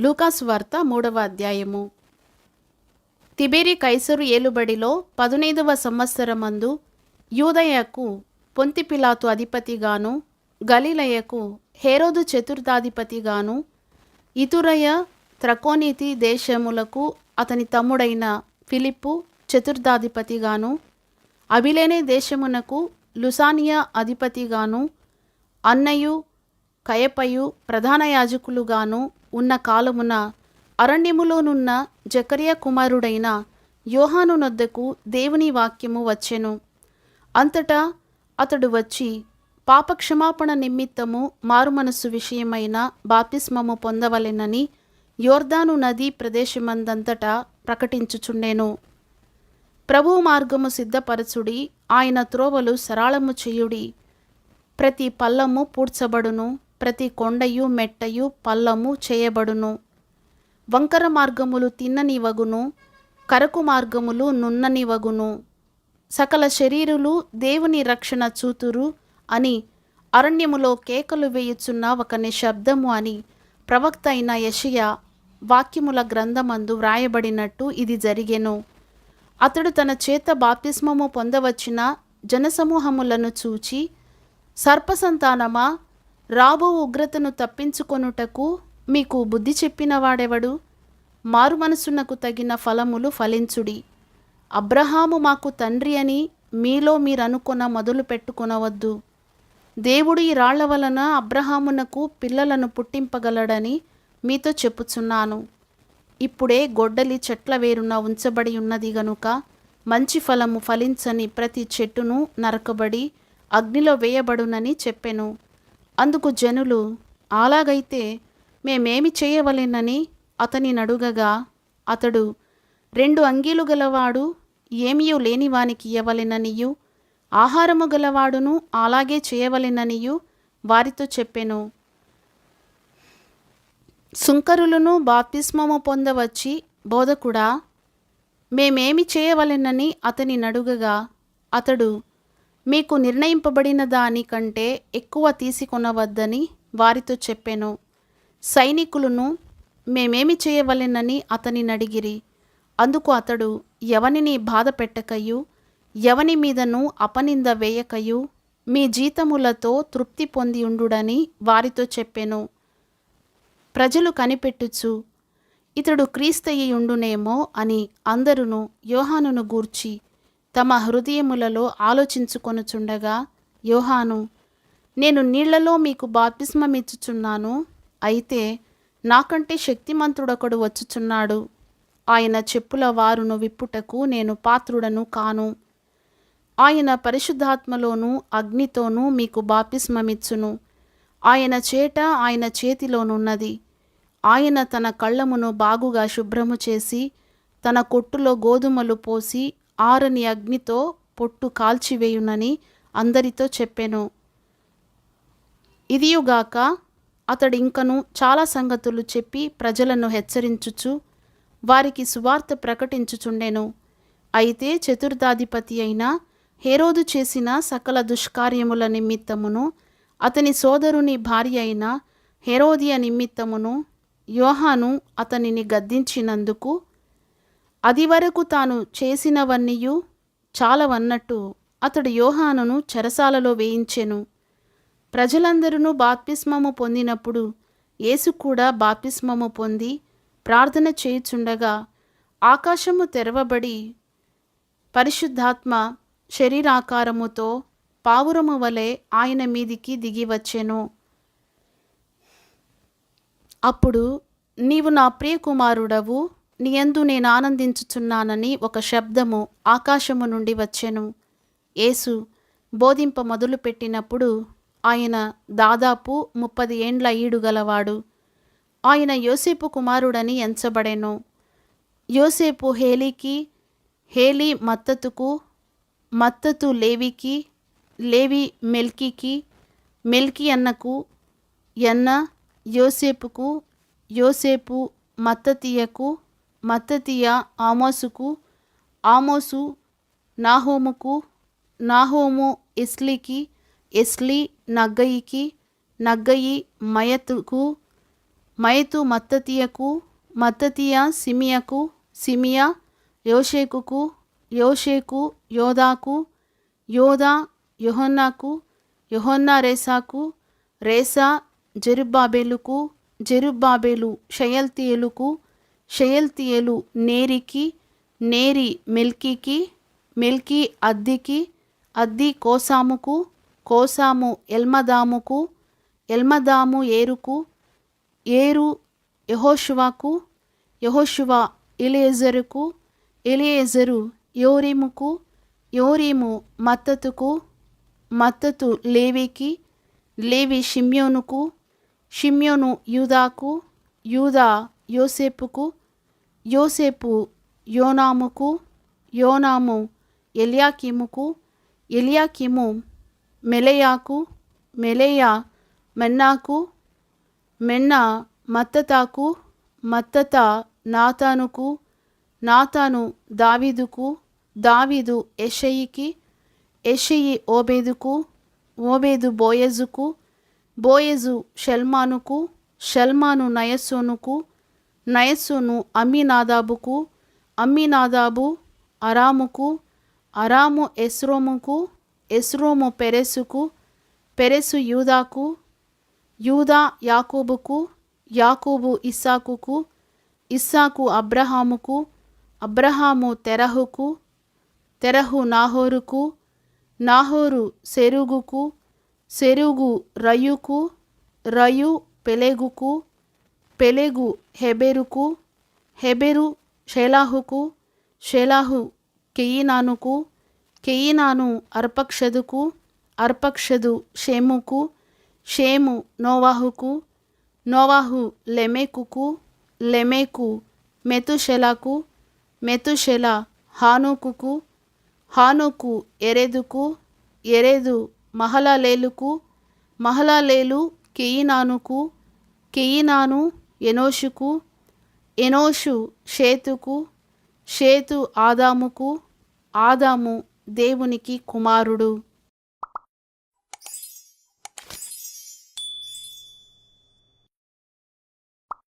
లూకాసు వార్త మూడవ అధ్యాయము. తిబేరి కైసరు ఏలుబడిలో పదునైదవ సంవత్సరమందు యూదయకు పొంతిపిలాతు అధిపతిగాను గలిలయకు హేరోదు చతుర్థాధిపతిగాను ఇతురయ త్రకోనీతి దేశములకు అతని తమ్ముడైన ఫిలిప్పు చతుర్థాధిపతిగాను అభిలేనే దేశమునకు లుసానియా అధిపతిగాను అన్నయు కయపయు ప్రధాన యాజకులుగాను ఉన్న కాలమున అరణ్యములోనున్న జకర్య కుమారుడైన యోహాను నొద్దకు దేవుని వాక్యము వచ్చెను. అంతటా అతడు వచ్చి పాపక్షమాపణ నిమిత్తము మారుమనస్సు విషయమైన బాప్తిస్మము పొందవలెనని యోర్దాను నదీ ప్రదేశమందంతటా ప్రకటించుచుండెను. ప్రభు మార్గము సిద్ధపరచుడి ఆయన త్రోవలు సరళము చేయుడి. ప్రతి పల్లము పూడ్చబడును. ప్రతి కొండయు మెట్టయు పల్లము చేయబడును. వంకర మార్గములు తిన్ననివగును కరకు మార్గములు నున్ననివగును. సకల శరీరులు దేవుని రక్షణ చూతురు అని అరణ్యములో కేకలు వేయుచున్న ఒక నిశ్శబ్దము అని ప్రవక్త అయిన యషియా వాక్యముల గ్రంథమందు వ్రాయబడినట్టు ఇది జరిగెను. అతడు తన చేత బాప్తిస్మము పొందవచ్చిన జనసమూహములను చూచి సర్పసంతానమా రాబో ఉగ్రతను తప్పించుకొనుటకు మీకు బుద్ధి చెప్పిన వాడెవడు? మారు మనసునకు తగిన ఫలములు ఫలించుడి. అబ్రహాము మాకు తండ్రి అని మీలో మీరనుకొన మొదలు పెట్టుకొనవద్దు. దేవుడు ఈ రాళ్ళ వలన అబ్రహామునకు పిల్లలను పుట్టింపగలడని మీతో చెప్పుచున్నాను. ఇప్పుడే గొడ్డలి చెట్ల వేరున ఉంచబడి ఉన్నది గనుక మంచి ఫలము ఫలించని ప్రతి చెట్టును నరకబడి అగ్నిలో వేయబడునని చెప్పెను. అందుకు జనులు అలాగైతే మేమేమి చేయవలెనని? అతని నడుగగా అతడు రెండు అంగీలు గలవాడు ఏమియూ లేనివానికి ఇయ్యవలెననియు? ఆహారము గలవాడును అలాగే చేయవలెననియు? వారితో చెప్పెను. సుంకరులను బాప్తిస్మము పొందవచ్చి బోధకుడా మేమేమి చేయవలెనని? అతని నడుగగా అతడు మీకు నిర్ణయింపబడిన దానికంటే ఎక్కువ తీసుకొనవద్దని వారితో చెప్పెను. సైనికులను మేమేమి చేయవలెనని అతని నడిగిరి. అందుకు అతడు ఎవనిని బాధ పెట్టకయు? ఎవని మీదను అపనింద వేయకయు? మీ జీతములతో తృప్తి పొంది ఉండుడని వారితో చెప్పెను. ప్రజలు కనిపెట్టుచు ఇతడు క్రీస్తయి ఉండునేమో అని అందరును యోహానును గూర్చి తమ హృదయములలో ఆలోచించుకొనుచుండగా యోహాను నేను నీళ్ళలో మీకు బాప్తిస్మమిచ్చుచున్నాను. అయితే నాకంటే శక్తిమంతుడొకడు వచ్చుచున్నాడు. ఆయన చెప్పుల వారును విప్పుటకు నేను పాత్రుడను కాను. ఆయన పరిశుద్ధాత్మలోనూ అగ్నితోనూ మీకు బాప్తిస్మమిచ్చును. ఆయన చేట ఆయన చేతిలోనున్నది. ఆయన తన కళ్ళమును బాగుగా శుభ్రము చేసి తన కొట్టులో గోధుమలు పోసి ఆరని అగ్నితో పొట్టు కాల్చివేయునని అందరితో చెప్పెను. ఇదియుగాక అతడు ఇంకను చాలా సంగతులు చెప్పి ప్రజలను హెచ్చరించుచు వారికి సువార్త ప్రకటించుచుండెను. అయితే చతుర్థాధిపతి అయిన హేరోదు చేసిన సకల దుష్కార్యముల నిమిత్తమును అతని సోదరుని భార్య అయిన హెరోదియ నిమిత్తమును యోహాను అతనిని గద్దించినందుకు అది వరకు తాను చేసినవన్నీయు చాలవన్నట్టు అతడు యోహానును చెరసాలలో వేయించెను. ప్రజలందరూ బాప్తిస్మము పొందినప్పుడు యేసు కూడా బాప్తిస్మము పొంది ప్రార్థన చేయుచుండగా ఆకాశము తెరవబడి పరిశుద్ధాత్మ శరీరాకారముతో పావురము వలె ఆయన మీదికి దిగివచ్చెను అప్పుడు నీవు నా ప్రియకుమారుడవు నీయందు నేను ఆనందించుచున్నానని ఒక శబ్దము ఆకాశము నుండి వచ్చెను. యేసు బోధింప మొదలుపెట్టినప్పుడు ఆయన దాదాపు ముప్పది ఏండ్ల ఈడుగలవాడు ఆయన యోసేపు కుమారుడని ఎంచబడెను. యోసేపు హేలీకి హేలీ మత్తతుకు మత్తతు లేవికి లేవి మెల్కీకి మెల్కి అన్నకు ఎన్న యోసేపుకు యోసేపు మత్తతీయకు మత్తతీయ ఆమోసుకు ఆమోసు నాహోముకు నాహోము ఎస్లీకి ఎస్లీ నగ్గయికి నగ్గయి మయతుకు మైతు మత్తతీయకు మత్తతీయ సిమియకు సిమియా యోషేకుకు యోషేకు యోదాకు యోదా యోహన్నాకు యోహన్నా రేసాకు రేసా జెరుబ్బాబేలుకు జెరుబ్బాబేలు షయల్తీయేలుకు షయల్తీయలు నేరికి నేరి మెల్కీకి మెల్కీ అద్దికి అద్ది కోసాముకు కోసాము ఎల్మదాముకు ఎల్మదాము ఏరుకు ఏరు యహోషువాకు యహోషువ ఇలియజరుకు ఎలియెజరు యోరీముకు యోరీము మత్తతుకు మత్తతు లేవికి లేవి షిమ్యోనుకు షిమ్యోను యూదాకు యూదా యోసేపుకు యోసేపు యోనాముకు యోనాము ఎలియాకీముకు ఎలియాకీము మెలయాకు మెలయా మెన్నాకు మెన్న మత్తతాకు మత్తత నాతానుకు నాతాను దావీదుకు దావీదు ఎషయికి ఎషయి ఓబేదుకు ఓబేదు బోయజుకు బోయజు షల్మానుకు షల్మాను నయస్సోనుకు నయస్సును అమ్మినాదాబుకు అమ్మినాదాబు అరాముకు అరాము ఎస్రోముకు ఎస్రోము పెరెసుకు పెరెసు యూదాకు యూదా యాకూబుకు యాకూబు ఇస్సాకుకు ఇస్సాకు అబ్రహాముకు అబ్రహాము తెరహుకు తెరహు నాహోరుకు నాహోరు సెరుగుకు సెరుగు రయుకు రయు పెలెగుకు ಪೆಲೆಗು, ಹೆಬೆರುಕು, ಹೆಬೆರು, ಶೇಲಾಹುಕು, ಶೇಲಾಹು, ಕೆಯಿನಾನುಕು, ಕೆಯಿನಾನು, ಅರ್ಪಕ್ಷದುಕು, ಅರ್ಪಕ್ಷದು, ಶೇಮುಕು, ಶೇಮು, ನೋವಾಹುಕು, ನೋವಾಹು, ಲೆಮೆಕುಕು, ಲೆಮೆಕು, ಮೆತುಶೆಲಾಕು, ಮೆತುಶೆಲ, ಹಾನುಕುಕು, ಹಾನುಕು, ಎರೆದುಕು, ಎರೆದು, ಮಹಲಲೇಲುಕು, ಮಹಲಲೇಲು, ಕೆಯಿನಾನುಕು, ಕೆಯಿನಾನು ఎనోషుకు ఎనోషు షేతుకు షేతు ఆదాముకు ఆదాము దేవునికి కుమారుడు.